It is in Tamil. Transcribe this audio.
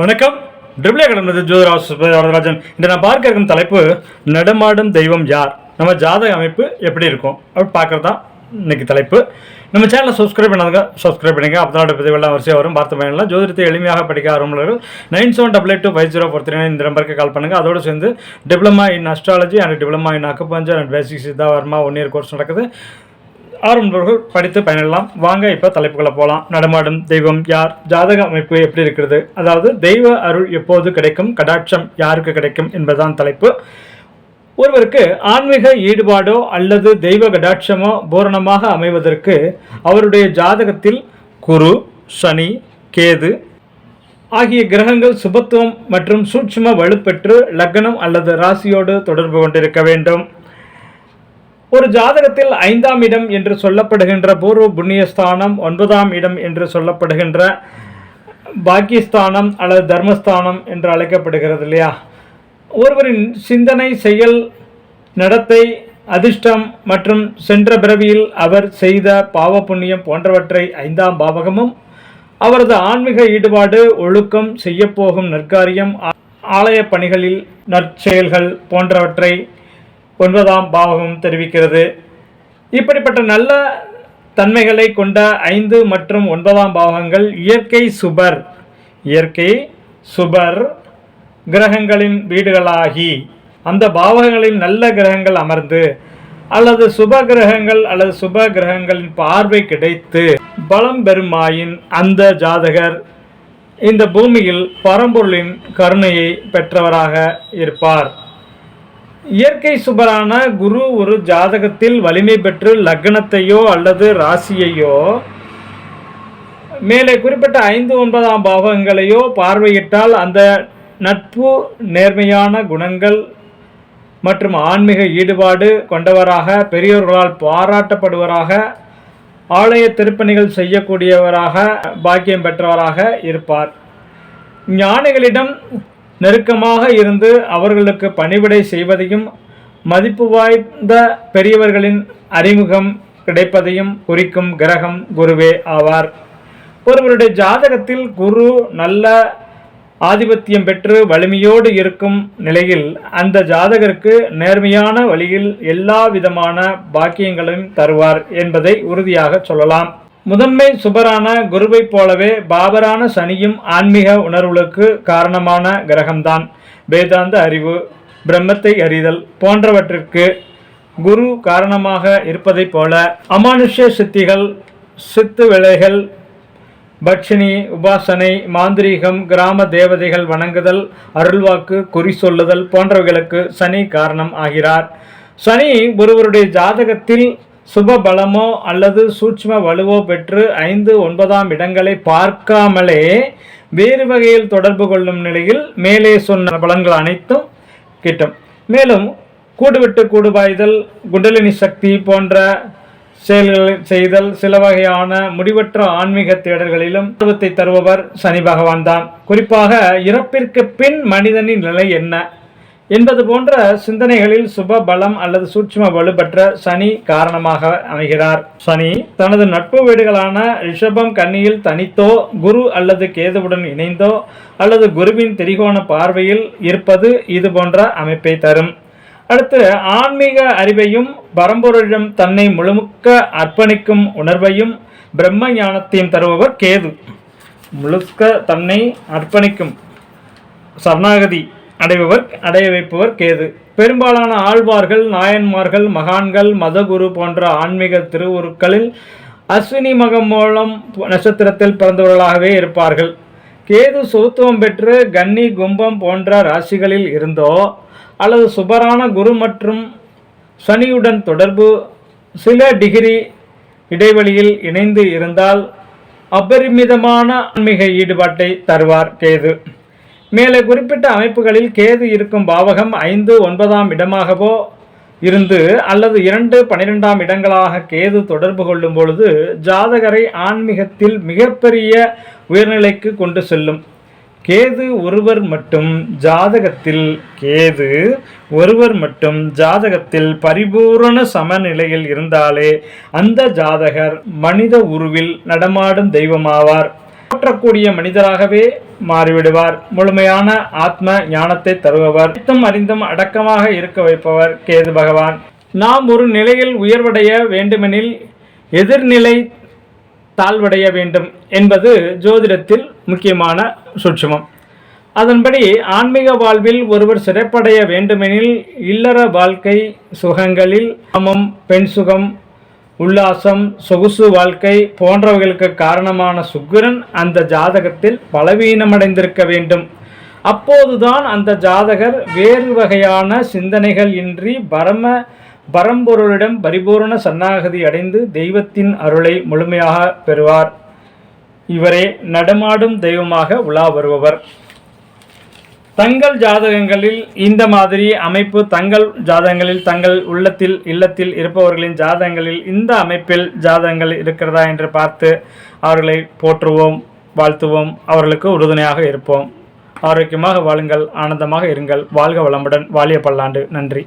வணக்கம். ட்ரிபிளே கடந்தது ஜோதிராஜ் வரதராஜன் இந்த நான் பார்க்க இருக்கும் தலைப்பு நடமாடும் தெய்வம் யார்? நம்ம ஜாதக அமைப்பு எப்படி இருக்கும்? அப்படி பார்க்கறது தான் இன்னைக்கு தலைப்பு. நம்ம சேனலை சப்ஸ்கிரைப் பண்ணாதுங்க சப்ஸ்கிரைப் பண்ணுங்க அப்பதான் பதிவெல்லாம் வரிசையாக வரும். பார்த்து பயணம்லாம் ஜோதிடத்தை எளிமையாக படிக்க ஆரம்பர்கள் nine seven double eight two five zero four three இந்த நம்பருக்கு கால் பண்ணுங்கள் அதோடு சேர்ந்து diploma in astrology and diploma in acupuncture and basic Siddha Varma one year course நடக்குது. ஆரம்பவர்கள் படித்து பயனிடலாம் வாங்க இப்போ தலைப்புகளை போகலாம் நடமாடும் தெய்வம் யார்? ஜாதக அமைப்பு எப்படி இருக்கிறது? அதாவது தெய்வ அருள் எப்போது கிடைக்கும்? கடாட்சம் யாருக்கு கிடைக்கும்? என்பதுதான் தலைப்பு. ஒருவருக்கு ஆன்மீக ஈடுபாடோ அல்லது தெய்வ கடாட்சமோ பூரணமாக அமைவதற்கு அவருடைய ஜாதகத்தில் குரு சனி கேது ஆகிய கிரகங்கள் சுபத்துவம் மற்றும் சூட்சும வலுப்பெற்று லக்னம் அல்லது ராசியோடு தொடர்பு கொண்டிருக்க வேண்டும். ஒரு ஜாதகத்தில் ஐந்தாம் இடம் என்று சொல்லப்படுகின்ற பூர்வ புண்ணியஸ்தானம் ஒன்பதாம் இடம் என்று சொல்லப்படுகின்ற பாக்கியஸ்தானம் அல்லது தர்மஸ்தானம் என்று அழைக்கப்படுகிறது இல்லையா? ஒருவரின் சிந்தனை செயல் நடத்தை அதிர்ஷ்டம் மற்றும் சென்ற பிறவியில் அவர் செய்த பாவ புண்ணியம் போன்றவற்றை ஐந்தாம் பாவகமும் அவரது ஆன்மீக ஈடுபாடு ஒழுக்கம் செய்யப்போகும் நற்காரியம் ஆலய பணிகளில் நற்செயல்கள் போன்றவற்றை ஒன்பதாம் பாவகம் தெரிவிக்கிறது. இப்படிப்பட்ட நல்ல தன்மைகளை கொண்ட ஐந்து மற்றும் ஒன்பதாம் பாவகங்கள் இயற்கை சுபர். இயற்கை சுபர் கிரகங்களின் வீடுகளாகி அந்த பாவகங்களில் நல்ல கிரகங்கள் அமர்ந்து அல்லது சுப கிரகங்கள் அல்லது சுப கிரகங்களின் பார்வை கிடைத்து பலம் பெருமாயின் அந்த ஜாதகர் இந்த பூமியில் பரம்பொருளின் கருணையை பெற்றவராக இருப்பார். இயற்கை சுபரான குரு ஒரு ஜாதகத்தில் வலிமை பெற்று லக்னத்தையோ அல்லது ராசியையோ மேலே குறிப்பிட்ட ஐந்து ஒன்பதாம் பாவங்களையோ பார்வையிட்டால் அந்த நட்பு நேர்மையான குணங்கள் மற்றும் ஆன்மீக ஈடுபாடு கொண்டவராக பெரியோர்களால் பாராட்டப்படுவராக ஆலய திருப்பணிகள் செய்யக்கூடியவராக பாக்கியம் பெற்றவராக இருப்பார். ஞானிகளிடம் நெருக்கமாக இருந்து அவர்களுக்கு பணிவிடை செய்வதையும் மதிப்பு வாய்ந்த பெரியவர்களின் அறிமுகம் கிடைப்பதையும் குறிக்கும் கிரகம் குருவே ஆவார். ஒருவருடைய ஜாதகத்தில் குரு நல்ல ஆதிபத்தியம் பெற்று வலிமையோடு இருக்கும் நிலையில் அந்த ஜாதகருக்கு நேர்மையான வழியில் எல்லா விதமான பாக்கியங்களையும் தருவார் என்பதை உறுதியாக சொல்லலாம். முதன்மை சுபரான குருவைப் போலவே பாபரான சனியும் ஆன்மீக உணர்வுகளுக்கு காரணமான கிரகம்தான். வேதாந்த அறிவு பிரம்மத்தை அறிதல் போன்றவற்றிற்கு குரு காரணமாக இருப்பதைப் போல அமானுஷ்ய சித்திகள் சித்து விலைகள் பட்சினி உபாசனை மாந்திரீகம் கிராம தேவதைகள் வணங்குதல் அருள்வாக்கு குறி சொல்லுதல் போன்றவைகளுக்கு சனி காரணம் ஆகிறார். சனி ஒருவருடைய ஜாதகத்தில் சுப பலமோ அல்லது சூட்சும வலுவோ பெற்று ஐந்து ஒன்பதாம் இடங்களை பார்க்காமலே வேறு வகையில் தொடர்பு கொள்ளும் நிலையில் மேலே சொன்ன பலன்கள் அனைத்தும் கிட்டும். மேலும் கூடுவிட்டு கூடுபாய்தல் குண்டலினி சக்தி போன்ற செயல்களை செய்தல் சில வகையான முடிவற்ற ஆன்மீக தேடல்களிலும் ஆர்வத்தை தருபவர் சனி பகவான் தான் குறிப்பாக இறப்பிற்கு பின் மனிதனின் நிலை என்ன? என்பது போன்ற சிந்தனைகளில் சுப பலம் அல்லது சூட்சும வலுப்பெற்ற சனி காரணமாக அமைகிறார். சனி தனது நட்பு வீடுகளான ரிஷபம் கன்னியில் தனித்தோ குரு அல்லது கேதுவுடன் இணைந்தோ அல்லது குருவின் திரிகோண பார்வையில் இருப்பது இது போன்ற அமைப்பை தரும். அடுத்து ஆன்மீக அறிவையும் பரம்பொருளிடம் தன்னை முழுமுக்க அர்ப்பணிக்கும் உணர்வையும் பிரம்ம ஞானத்தையும் தருபவர் கேது. முழுக்க தன்னை அர்ப்பணிக்கும் சரணாகதி. அடைபவர் அடைய வைப்பவர் கேது. பெரும்பாலான ஆழ்வார்கள் நாயன்மார்கள் மகான்கள் மதகுரு போன்ற ஆன்மீக திருவுருக்களில் அஸ்வினி மகம் மூலம் நட்சத்திரத்தில் பிறந்தவர்களாகவே இருப்பார்கள். கேது சுத்துவம் பெற்று கன்னி கும்பம் போன்ற ராசிகளில் இருந்தோ அல்லது சுபரான குரு மற்றும் சனியுடன் தொடர்பு சில டிகிரி இடைவெளியில் இணைந்து இருந்தால் அபரிமிதமான ஆன்மீக ஈடுபாட்டை தருவார் கேது. மேலே குறிப்பிட்ட அமைப்புகளில் கேது இருக்கும் பாவகம் ஐந்து ஒன்பதாம் இடமாகவோ இருந்து அல்லது இரண்டு பன்னிரெண்டாம் இடங்களாக கேது தொடர்பு கொள்ளும் பொழுது ஜாதகரை ஆன்மீகத்தில் மிகப்பெரிய உயர்நிலைக்கு கொண்டு செல்லும். கேது ஒருவர் மட்டும் ஜாதகத்தில் கேது ஒருவர் மட்டும் ஜாதகத்தில் பரிபூரண சமநிலையில் இருந்தாலே அந்த ஜாதகர் மனித உருவில் நடமாடும் தெய்வமாவார். போற்றக்கூடிய மனிதராகவே மாறிவிடுவார். முழுமையான ஆத்ம ஞானத்தை தருபவர். அனைத்தும் அறிந்தும் அடக்கமாக இருக்க வைப்பவர் கேது பகவான். நாம் ஒரு நிலையில் உயர்வடைய வேண்டுமெனில் எதிர்நிலை தாழ்வடைய வேண்டும் என்பது ஜோதிடத்தில் முக்கியமான சூட்சுமம். அதன்படி ஆன்மீக வாழ்வில் ஒருவர் சிறப்படைய வேண்டுமெனில் இல்லற வாழ்க்கை சுகங்களில் அமம் பெண் சுகம் உல்லாசம் சொகுசு வாழ்க்கை போன்றவைகளுக்கு காரணமான சுக்கிரன் அந்த ஜாதகத்தில் பலவீனமடைந்திருக்க வேண்டும். அப்போதுதான் அந்த ஜாதகர் வேறு வகையான சிந்தனைகள் இன்றி பரம பரம்பொருளிடம் பரிபூரண சன்னாகதி அடைந்து தெய்வத்தின் அருளை முழுமையாக பெறுவார். இவரே நடமாடும் தெய்வமாக உலா வருபவர். தங்கள் ஜாதகங்களில் இந்த மாதிரி அமைப்பு தங்கள் ஜாதகங்களில் தங்கள் உள்ளத்தில் இல்லத்தில் இருப்பவர்களின் ஜாதகங்களில் இந்த அமைப்பில் ஜாதகங்கள் இருக்கிறதா என்று பார்த்து அவர்களை போற்றுவோம் வாழ்த்துவோம். அவர்களுக்கு உறுதுணையாக இருப்போம். ஆரோக்கியமாக வாழுங்கள் ஆனந்தமாக இருங்கள். வாழ்க வளமுடன். வாலிய பல்லாண்டு. நன்றி.